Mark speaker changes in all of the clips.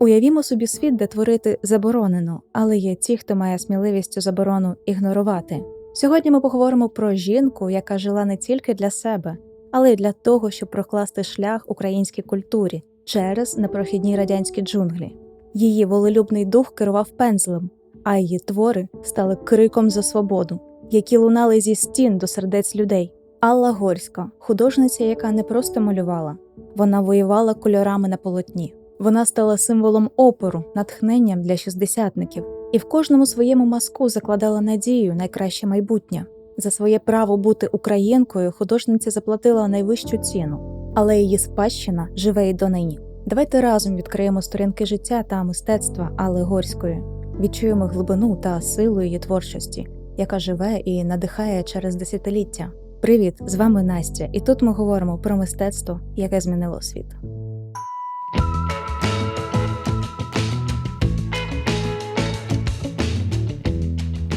Speaker 1: Уявімо собі світ, де творити заборонено, але є ті, хто має сміливість цю заборону ігнорувати. Сьогодні ми поговоримо про жінку, яка жила не тільки для себе, але й для того, щоб прокласти шлях українській культурі через непрохідні радянські джунглі. Її волелюбний дух керував пензлем, а її твори стали криком за свободу, які лунали зі стін до сердець людей. Алла Горська, художниця, яка не просто малювала, вона воювала кольорами на полотні. Вона стала символом опору, натхненням для шістдесятників, і в кожному своєму мазку закладала надію на краще майбутнє. За своє право бути українкою художниця заплатила найвищу ціну, але її спадщина живе й донині. Давайте разом відкриємо сторінки життя та мистецтва Алли Горської, відчуємо глибину та силу її творчості, яка живе і надихає через десятиліття. Привіт, з вами Настя, і тут ми говоримо про мистецтво, яке змінило світ.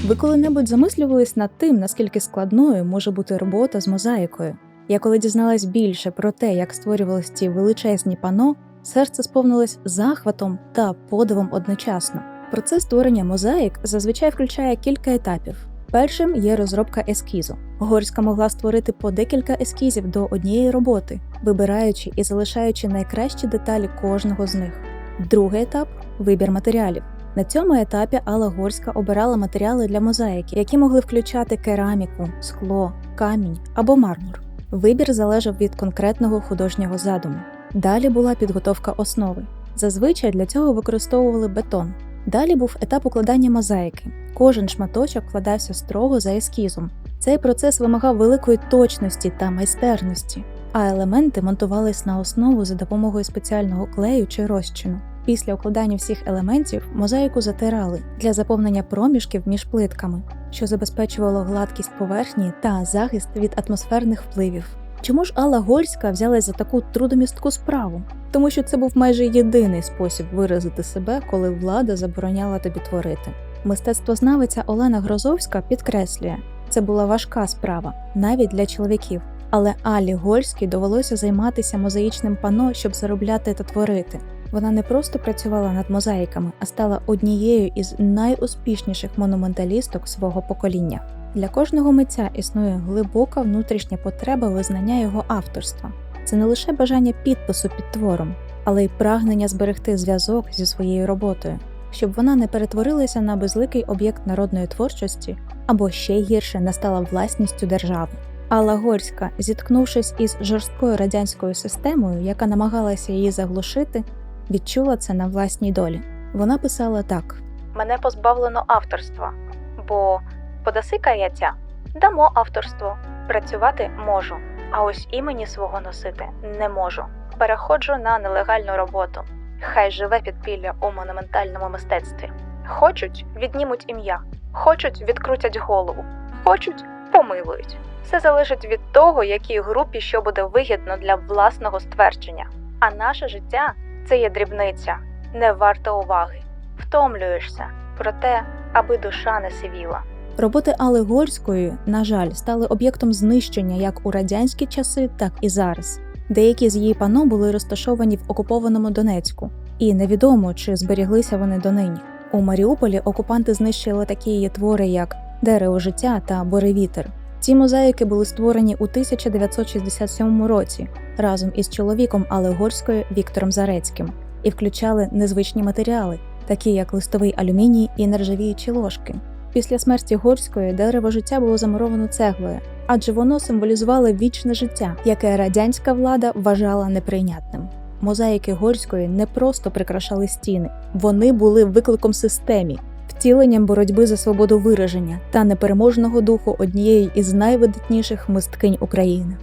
Speaker 1: Ви коли-небудь замислювались над тим, наскільки складною може бути робота з мозаїкою? Я коли дізналась більше про те, як створювались ці величезні пано, серце сповнилось захватом та подивом одночасно. Процес створення мозаїк зазвичай включає кілька етапів. Першим є розробка ескізу. Горська могла створити по декілька ескізів до однієї роботи, вибираючи і залишаючи найкращі деталі кожного з них. Другий етап вибір матеріалів. На цьому етапі Алла Горська обирала матеріали для мозаїки, які могли включати кераміку, скло, камінь або мармур. Вибір залежав від конкретного художнього задуму. Далі була підготовка основи. Зазвичай для цього використовували бетон. Далі був етап укладання мозаїки. Кожен шматочок вкладався строго за ескізом. Цей процес вимагав великої точності та майстерності, а елементи монтувались на основу за допомогою спеціального клею чи розчину. Після укладання всіх елементів мозаїку затирали для заповнення проміжків між плитками, що забезпечувало гладкість поверхні та захист від атмосферних впливів. Чому ж Алла Гольська взялась за таку трудомістку справу? Тому що це був майже єдиний спосіб виразити себе, коли влада забороняла тобі творити. Мистецтвознавиця Олена Грозовська підкреслює, це була важка справа, навіть для чоловіків. Але Алі Гольській довелося займатися мозаїчним пано, щоб заробляти та творити. Вона не просто працювала над мозаїками, а стала однією із найуспішніших монументалісток свого покоління. Для кожного митця існує глибока внутрішня потреба визнання його авторства. Це не лише бажання підпису під твором, але й прагнення зберегти зв'язок зі своєю роботою, щоб вона не перетворилася на безликий об'єкт народної творчості або ще гірше не стала власністю держави. Алла Горська, зіткнувшись із жорсткою радянською системою, яка намагалася її заглушити, відчула це на власній долі. Вона писала так:
Speaker 2: Мене позбавлено авторства, бо подаси каяття, дамо авторство, працювати можу, а ось імені свого носити не можу. Переходжу на нелегальну роботу. Хай живе підпілля у монументальному мистецтві. Хочуть віднімуть ім'я, хочуть відкрутять голову, хочуть помилують. Все залежить від того, якій групі що буде вигідно для власного ствердження. А наше життя це є дрібниця, не варта уваги. Втомлюєшся, проте, аби душа не сивіла.
Speaker 1: Роботи Алли Горської, на жаль, стали об'єктом знищення як у радянські часи, так і зараз. Деякі з її пано були розташовані в окупованому Донецьку, і невідомо, чи зберіглися вони донині. У Маріуполі окупанти знищили такі її твори, як Дерево життя та Боревітер. Ці мозаїки були створені у 1967 році разом із чоловіком Алли Горської Віктором Зарецьким і включали незвичні матеріали, такі як листовий алюміній і нержавіючі ложки. Після смерті Горської дерево життя було замуровано цеглою, адже воно символізувало вічне життя, яке радянська влада вважала неприйнятним. Мозаїки Горської не просто прикрашали стіни, вони були викликом системі, втіленням боротьби за свободу вираження та непереможного духу однієї із найвидатніших мисткинь України.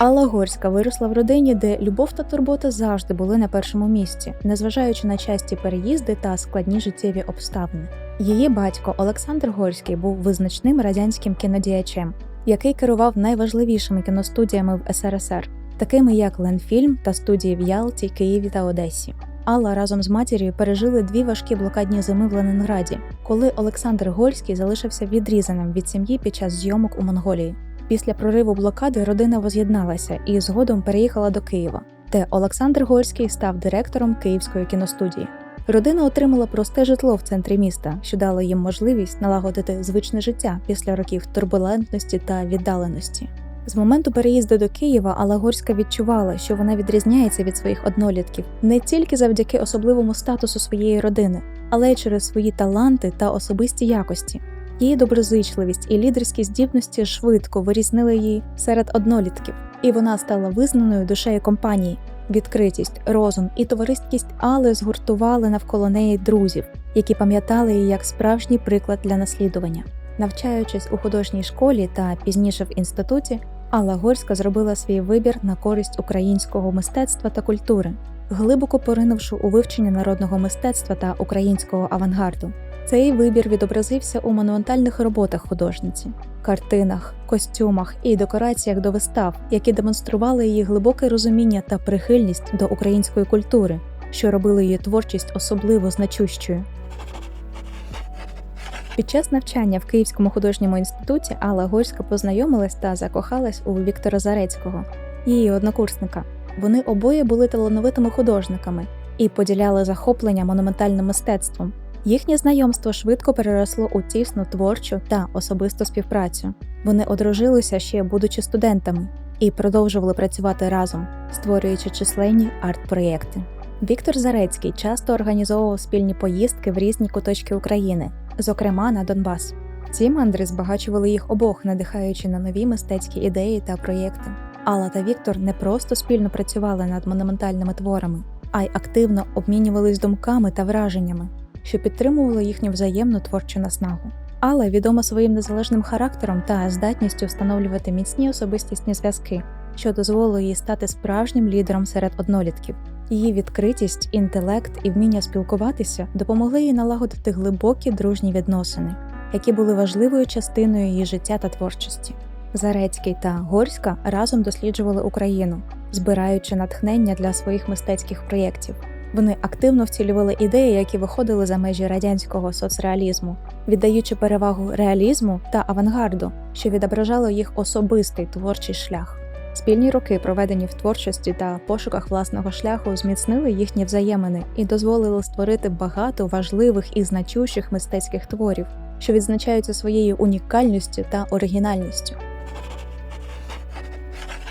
Speaker 1: Алла Горська виросла в родині, де любов та турбота завжди були на першому місці, незважаючи на часті переїзди та складні життєві обставини. Її батько Олександр Горський був визначним радянським кінодіячем, який керував найважливішими кіностудіями в СРСР, такими як Ленфільм та студії в Ялті, Києві та Одесі. Алла разом з матір'ю пережили дві важкі блокадні зими в Ленінграді, коли Олександр Гольський залишився відрізаним від сім'ї під час зйомок у Монголії. Після прориву блокади родина воз'єдналася і згодом переїхала до Києва. де Олександр Горський став директором Київської кіностудії. Родина отримала просте житло в центрі міста, що дало їм можливість налагодити звичне життя після років турбулентності та віддаленості. З моменту переїзду до Києва Алла Горська відчувала, що вона відрізняється від своїх однолітків не тільки завдяки особливому статусу своєї родини, але й через свої таланти та особисті якості. Її доброзичливість і лідерські здібності швидко вирізнили її серед однолітків, і вона стала визнаною душею компанії. Відкритість, розум і товариськість Алли згуртували навколо неї друзів, які пам'ятали її як справжній приклад для наслідування. Навчаючись у художній школі та пізніше в інституті, Алла Горська зробила свій вибір на користь українського мистецтва та культури, глибоко поринувши у вивчення народного мистецтва та українського авангарду. Цей вибір відобразився у монументальних роботах художниці, картинах, костюмах і декораціях до вистав, які демонстрували її глибоке розуміння та прихильність до української культури, що робили її творчість особливо значущою. Під час навчання в Київському художньому інституті Алла Горська познайомилась та закохалась у Віктора Зарецького, її однокурсника. Вони обоє були талановитими художниками і поділяли захоплення монументальним мистецтвом. Їхнє знайомство швидко переросло у тісну творчу та особисту співпрацю. Вони одружилися ще будучи студентами і продовжували працювати разом, створюючи численні арт-проєкти. Віктор Зарецький часто організовував спільні поїздки в різні куточки України, зокрема на Донбас. Ці мандри збагачували їх обох, надихаючи на нові мистецькі ідеї та проєкти. Алла та Віктор не просто спільно працювали над монументальними творами, а й активно обмінювались думками та враженнями, що підтримувало їхню взаємну творчу наснагу. Алла відома своїм незалежним характером та здатністю встановлювати міцні особистісні зв'язки, що дозволило їй стати справжнім лідером серед однолітків. Її відкритість, інтелект і вміння спілкуватися допомогли їй налагодити глибокі дружні відносини, які були важливою частиною її життя та творчості. Зарецький та Горська разом досліджували Україну, збираючи натхнення для своїх мистецьких проєктів. Вони активно вцілювали ідеї, які виходили за межі радянського соцреалізму, віддаючи перевагу реалізму та авангарду, що відображало їх особистий творчий шлях. Спільні роки, проведені в творчості та пошуках власного шляху, зміцнили їхні взаємини і дозволили створити багато важливих і значущих мистецьких творів, що відзначаються своєю унікальністю та оригінальністю.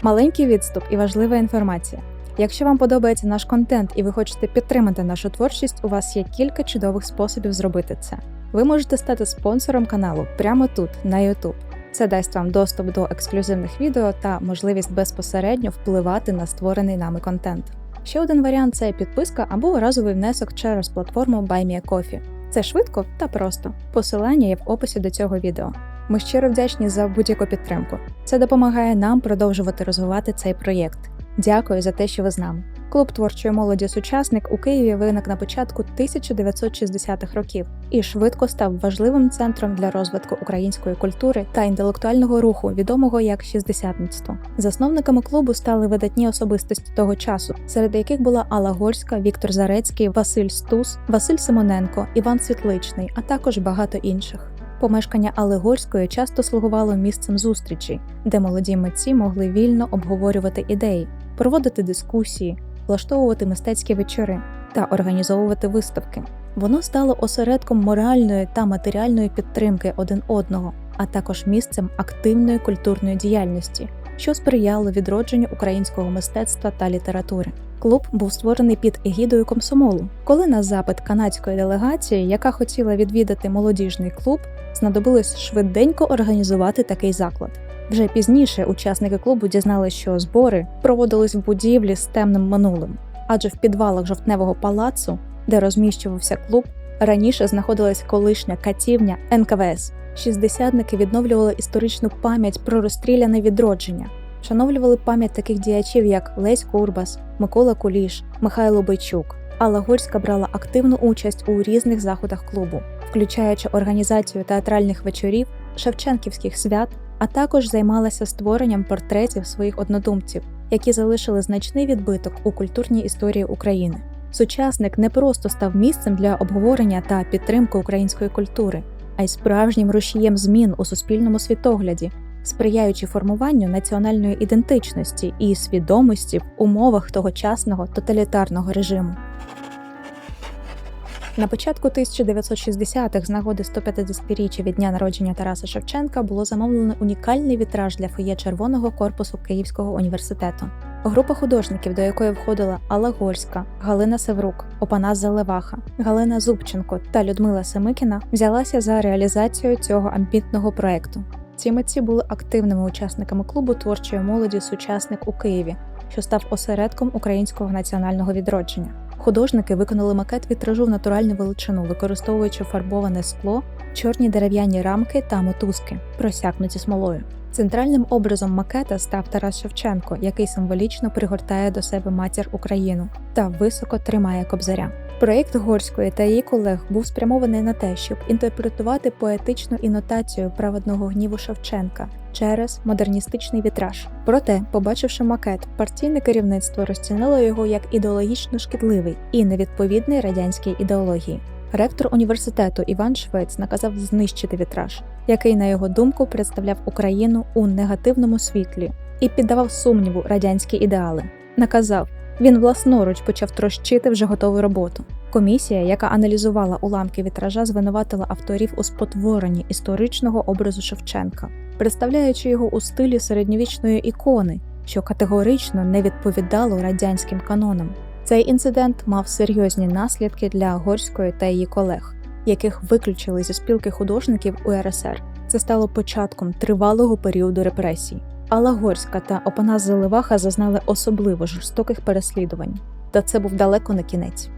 Speaker 1: Маленький відступ і важлива інформація. Якщо вам подобається наш контент і ви хочете підтримати нашу творчість, у вас є кілька чудових способів зробити це. Ви можете стати спонсором каналу прямо тут, на YouTube. Це дасть вам доступ до ексклюзивних відео та можливість безпосередньо впливати на створений нами контент. Ще один варіант це підписка або разовий внесок через платформу BuyMeACoffee. Це швидко та просто. Посилання є в описі до цього відео. Ми щиро вдячні за будь-яку підтримку. Це допомагає нам продовжувати розвивати цей проєкт. Дякую за те, що ви з нами. Клуб творчої молоді Сучасник у Києві виник на початку 1960-х років і швидко став важливим центром для розвитку української культури та інтелектуального руху, відомого як шістдесятництво. Засновниками клубу стали видатні особистості того часу, серед яких була Алла Горська, Віктор Зарецький, Василь Стус, Василь Симоненко, Іван Світличний, а також багато інших. Помешкання Алегорської часто слугувало місцем зустрічей, де молоді митці могли вільно обговорювати ідеї, проводити дискусії, влаштовувати мистецькі вечори та організовувати виставки. Воно стало осередком моральної та матеріальної підтримки один одного, а також місцем активної культурної діяльності, що сприяло відродженню українського мистецтва та літератури. Клуб був створений під егідою комсомолу, коли на запит канадської делегації, яка хотіла відвідати молодіжний клуб, знадобилось швиденько організувати такий заклад. Вже пізніше учасники клубу дізналися, що збори проводились в будівлі з темним минулим, адже в підвалах жовтневого палацу, де розміщувався клуб, раніше знаходилась колишня катівня НКВС. Шістдесятники відновлювали історичну пам'ять про розстріляне відродження, вшановлювали пам'ять таких діячів, як Лесь Курбас, Микола Куліш, Михайло Бойчук. Алла Горська брала активну участь у різних заходах клубу, включаючи організацію театральних вечорів, шевченківських свят, а також займалася створенням портретів своїх однодумців, які залишили значний відбиток у культурній історії України. Сучасник не просто став місцем для обговорення та підтримки української культури, а й справжнім рушієм змін у суспільному світогляді, сприяючи формуванню національної ідентичності і свідомості в умовах тогочасного тоталітарного режиму. На початку 1960-х з нагоди 150-річчя від дня народження Тараса Шевченка було замовлено унікальний вітраж для фоє червоного корпусу Київського університету. Група художників, до якої входила Алла Гольська, Галина Севрук, Опанас Заливаха, Галина Зубченко та Людмила Семикіна, взялася за реалізацію цього амбітного проекту. Ці митці були активними учасниками клубу творчої молоді Сучасник у Києві, що став осередком українського національного відродження. Художники виконали макет вітражу в натуральну величину, використовуючи фарбоване скло, чорні дерев'яні рамки та мотузки, просякнуті смолою. Центральним образом макета став Тарас Шевченко, який символічно пригортає до себе матір Україну та високо тримає кобзаря. Проєкт Горської та її колег був спрямований на те, щоб інтерпретувати поетичну інотацію праведного гніву Шевченка через модерністичний вітраж. Проте, побачивши макет, партійне керівництво розцінило його як ідеологічно шкідливий і невідповідний радянській ідеології. Ректор університету Іван Швець наказав знищити вітраж, який, на його думку, представляв Україну у негативному світлі і піддавав сумніву радянські ідеали. Наказав він власноруч почав трощити вже готову роботу. Комісія, яка аналізувала уламки вітража, звинуватила авторів у спотворенні історичного образу Шевченка, представляючи його у стилі середньовічної ікони, що категорично не відповідало радянським канонам. Цей інцидент мав серйозні наслідки для Горської та її колег, яких виключили зі спілки художників УРСР. Це стало початком тривалого періоду репресій. Алла Горська та Опанас Заливаха зазнали особливо жорстоких переслідувань, та це був далеко не кінець.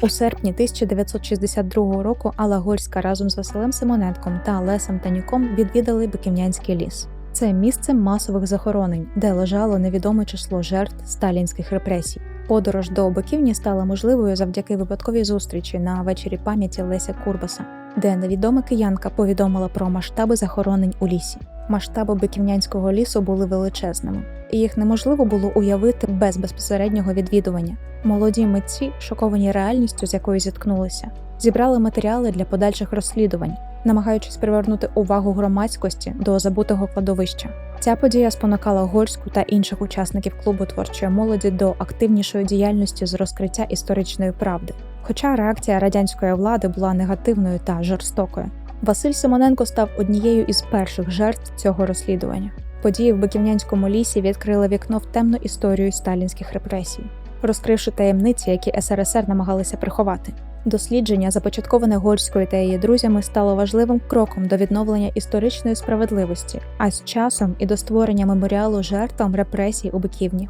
Speaker 1: У серпні 1962 року Алла Горська разом з Василем Симоненком та Лесем Танюком відвідали Биківнянський ліс. Це місце масових захоронень, де лежало невідоме число жертв сталінських репресій. Подорож до Биківні стала можливою завдяки випадковій зустрічі на вечорі пам'яті Леся Курбаса, де невідома киянка повідомила про масштаби захоронень у лісі. Масштаби Биківнянського лісу були величезними, і їх неможливо було уявити без безпосереднього відвідування. Молоді митці, шоковані реальністю, з якою зіткнулися, зібрали матеріали для подальших розслідувань, намагаючись привернути увагу громадськості до забутого кладовища. Ця подія спонукала Горську та інших учасників клубу творчої молоді до активнішої діяльності з розкриття історичної правди. Хоча реакція радянської влади була негативною та жорстокою. Василь Симоненко став однією із перших жертв цього розслідування. Події в Биківнянському лісі відкрили вікно в темну історію сталінських репресій, розкривши таємниці, які СРСР намагалися приховати. Дослідження, започатковане Горською та її друзями, стало важливим кроком до відновлення історичної справедливості, а з часом і до створення меморіалу жертвам репресій у Биківні.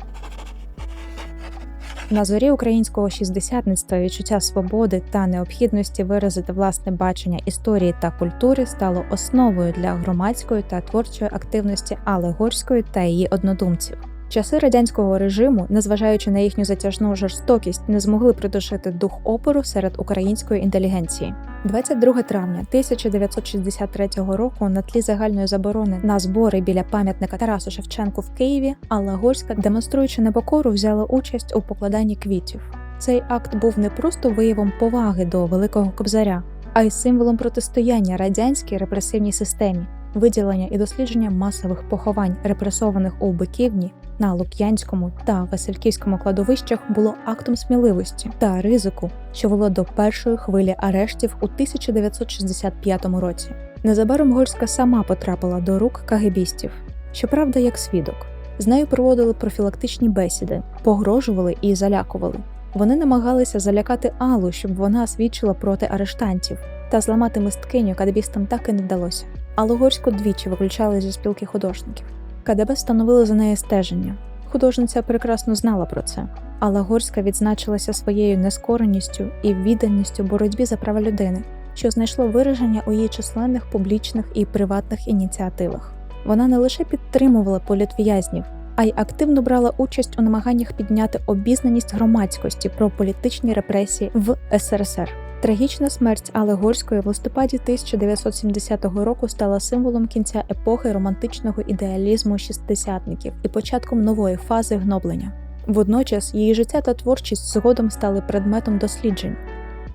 Speaker 1: На зорі українського шістдесятництва відчуття свободи та необхідності виразити власне бачення історії та культури стало основою для громадської та творчої активності Алли Горської та її однодумців. Часи радянського режиму, незважаючи на їхню затяжну жорстокість, не змогли придушити дух опору серед української інтелігенції. 22 травня 1963 року на тлі загальної заборони на збори біля пам'ятника Тарасу Шевченку в Києві Алла Горська, демонструючи непокору, взяла участь у покладанні квітів. Цей акт був не просто виявом поваги до великого кобзаря, а й символом протистояння радянській репресивній системі, виділення і дослідження масових поховань репресованих у Биківні на Лук'янському та Васильківському кладовищах було актом сміливості та ризику, що вело до першої хвилі арештів у 1965 році. Незабаром Горська сама потрапила до рук кагебістів, щоправда, як свідок. З нею проводили профілактичні бесіди, погрожували і залякували. Вони намагалися залякати Аллу, щоб вона свідчила проти арештантів, та зламати мисткиню кадебістам так і не вдалося. Аллу Горську двічі виключали зі спілки художників. КДБ встановили за неї стеження. Художниця прекрасно знала про це. Алла Горська відзначилася своєю нескореністю і відданістю боротьбі за права людини, що знайшло вираження у її численних публічних і приватних ініціативах. Вона не лише підтримувала політв'язнів, а й активно брала участь у намаганнях підняти обізнаність громадськості про політичні репресії в СРСР. Трагічна смерть Алли Горської в листопаді 1970 року стала символом кінця епохи романтичного ідеалізму шістдесятників і початком нової фази гноблення. Водночас її життя та творчість згодом стали предметом досліджень,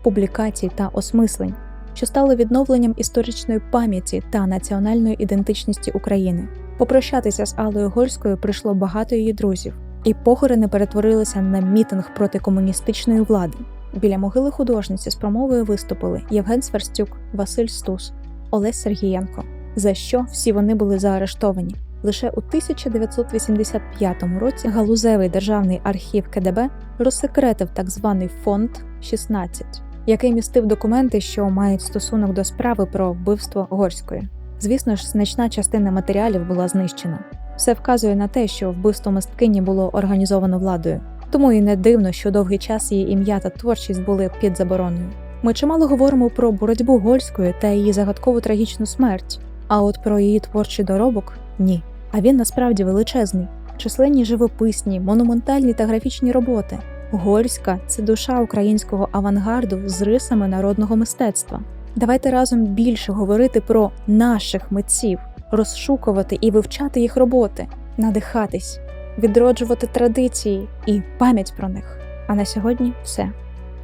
Speaker 1: публікацій та осмислень, що стало відновленням історичної пам'яті та національної ідентичності України. Попрощатися з Аллою Гольською прийшло багато її друзів, і похорони перетворилися на мітинг проти комуністичної влади. Біля могили художниці з промовою виступили Євген Сверстюк, Василь Стус, Олесь Сергієнко, за що всі вони були заарештовані. Лише у 1985 році галузевий державний архів КДБ розсекретив так званий фонд 16, який містив документи, що мають стосунок до справи про вбивство Горської. Звісно ж, значна частина матеріалів була знищена. Все вказує на те, що вбивство мисткині було організовано владою, тому і не дивно, що довгий час її ім'я та творчість були під забороною. Ми чимало говоримо про боротьбу Гольської та її загадкову трагічну смерть, а от про її творчий доробок ні. А він насправді величезний. Численні живописні, монументальні та графічні роботи. Гольська це душа українського авангарду з рисами народного мистецтва. Давайте разом більше говорити про наших митців, розшукувати і вивчати їх роботи, надихатись, відроджувати традиції і пам'ять про них. А на сьогодні все.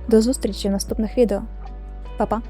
Speaker 1: До зустрічі в наступних відео. Па-па!